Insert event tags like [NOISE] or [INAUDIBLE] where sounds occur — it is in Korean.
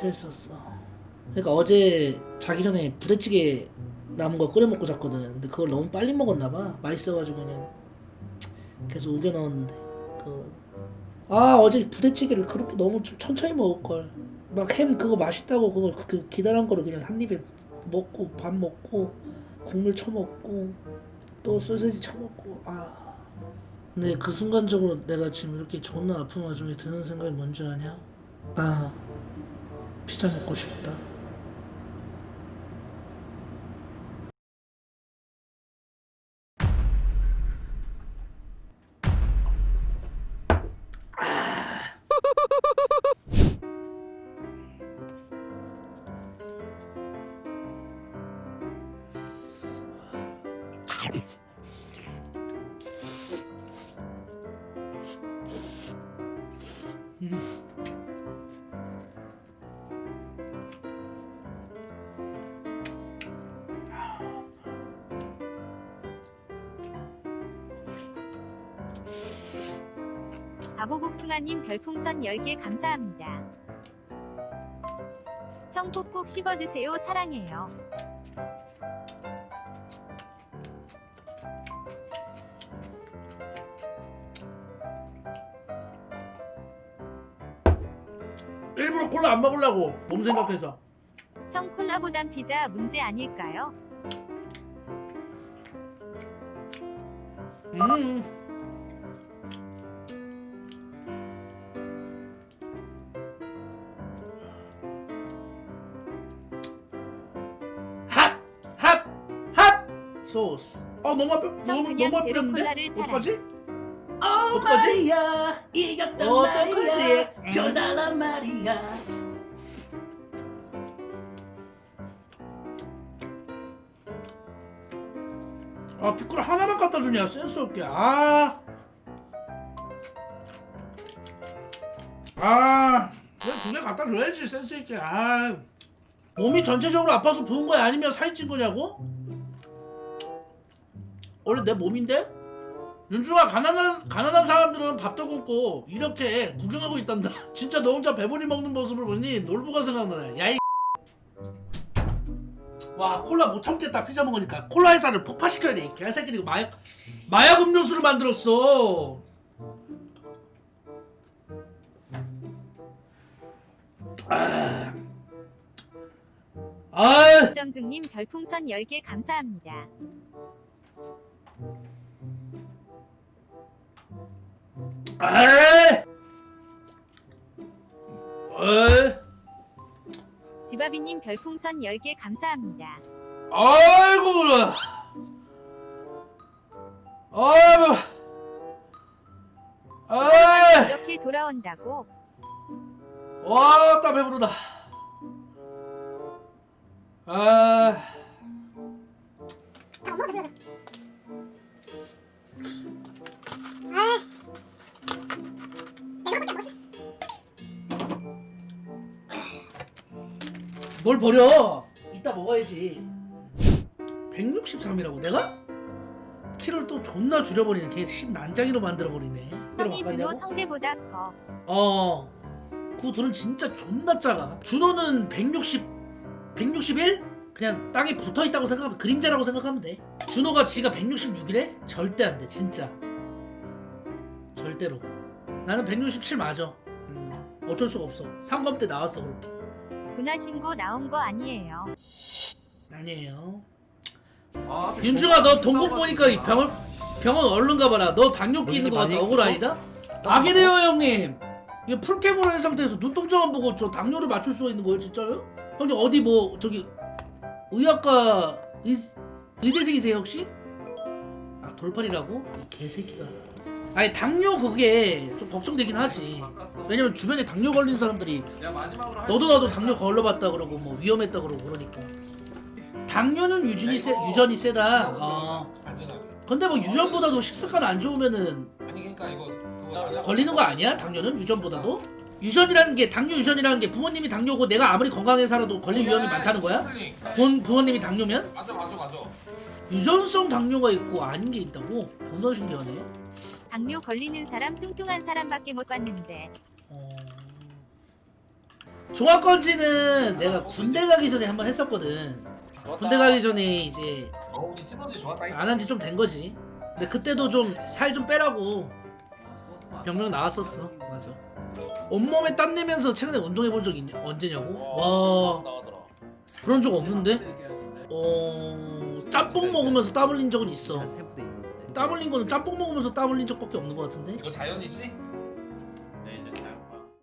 재밌었어. 그러니까 어제 자기 전에 부대찌개 남은 거 끓여 먹고 잤거든. 근데 그걸 너무 빨리 먹었나 봐. 맛있어가지고 그냥 계속 우겨 넣었는데 그. 아 어제 부대찌개를 그렇게 너무 좀 천천히 먹을 걸. 막 햄 그거 맛있다고 그거 그 기다란 거를 그냥 한 입에 먹고 밥 먹고 국물 쳐먹고 또 소세지 쳐먹고 아. 근데 그 순간적으로 내가 지금 이렇게 존나 아픈 와중에 드는 생각이 뭔지 아냐? 아 피자 먹고 싶다. 바보복숭아님 별풍선 10개 감사합니다. 형 꾹꾹 씹어드세요. 사랑해요. 일부러 콜라 안 먹으려고 몸 생각해서. 형 콜라보단 피자 문제 아닐까요? 음. 소스. 어 너무 앞에 형 너무 그냥 너무? 콜라를 사라. 어떡하지? 어 어떡하지? 말이야 이겼단 어떡하지? 말이야 음. 별달란 말이야 아 피클 하나만 갖다 주냐 센스 없게 아. 아. 그냥 두개 갖다 줘야지 센스 있게 아. 몸이 전체적으로 아파서 부은 거야 아니면 살이 찐 거냐고? 원래 내 몸인데? 윤주가 가난한 가난한 사람들은 밥도 굶고 이렇게 구경하고 있단다. [LAUGHS] 진짜 너 혼자 배부리 먹는 모습을 보니 놀부가 생각나네. 야이. [LAUGHS] 와 콜라 못 참겠다 피자 먹으니까 콜라 회사를 폭파시켜야 돼. 이 개새끼들 이거 마약 마약 음료수를 만들었어. 아. 아. 점중님 별풍선 10개 감사합니다. 지바비님 별풍선 10개 감사합니다. 아이고 그래. 아이고. 아이. 이렇게 돌아온다고 와따 배부르다. 아. 뭘 버려? 이따 먹어야지. 163이라고 내가? 키를 또 존나 줄여버리네. 걔 10 난장이로 만들어버리네. 형이 준호 성대보다 커. 어. 그 둘은 진짜 존나 작아. 준호는 160, 161? 그냥 땅에 붙어 있다고 생각하면 그림자라고 생각하면 돼. 준호가 지가 166이래? 절대 안 돼, 진짜. 절대로. 나는 167 맞아. 음, 어쩔 수가 없어. 상검 때 나왔어 그렇게. 군화 신고 나온 거 아니에요. 아니에요. 아, 윤주가 너 동공 보니까 이 병원 병원 얼른 가봐라. 너 당뇨기 있는 거 같아. 많이 억울 아니다? 아기네요 형님. 이게 한 상태에서 눈동자만 보고 저 당뇨를 맞출 수 있는 거예요 진짜요? 형님 어디 뭐 저기 의학과 의, 의대생이세요 혹시? 아 돌팔이라고? 이 개새끼가. 아니 당뇨 그게 좀 걱정되긴 하지. 왜냐면 주변에 당뇨 걸린 사람들이 너도 나도 당뇨 걸러봤다 그러고 뭐 위험했다 그러고 그러니까. 당뇨는 유전이 세 유전이 세다. 어. 근데 뭐 유전보다도 식습관 안 좋으면은 아니 그러니까 이거 그거 걸리는 거 아니야? 당뇨는 유전보다도? 유전이라는 게 당뇨 유전이라는 게 부모님이 당뇨고 내가 아무리 건강하게 살아도 걸릴 위험이 많다는 거야? 본 부모님이 당뇨면 맞아 맞아 맞아. 유전성 당뇨가 있고 아닌 게 있다고? 존나 신기하네. 당뇨 걸리는 사람 뚱뚱한 사람밖에 못 봤는데 어... 종합건지는 내가 군대 가기 전에 한번 했었거든. 군대 가기 전에 이제 어 우리 시너지 좋았다. 안 한 지 좀 된 거지. 근데 그때도 좀 살 좀 빼라고 병명 나왔었어. 맞아. 온몸에 땀 내면서 최근에 운동해 본 적 있냐? 언제냐고? 와 나가더라. 그런 적 없는데? 어 짬뽕 먹으면서 땀 흘린 적은 있어. 땀 흘린 거는 짬뽕 먹으면서 땀 흘린 적밖에 없는 것 같은데? 이거 자연이지?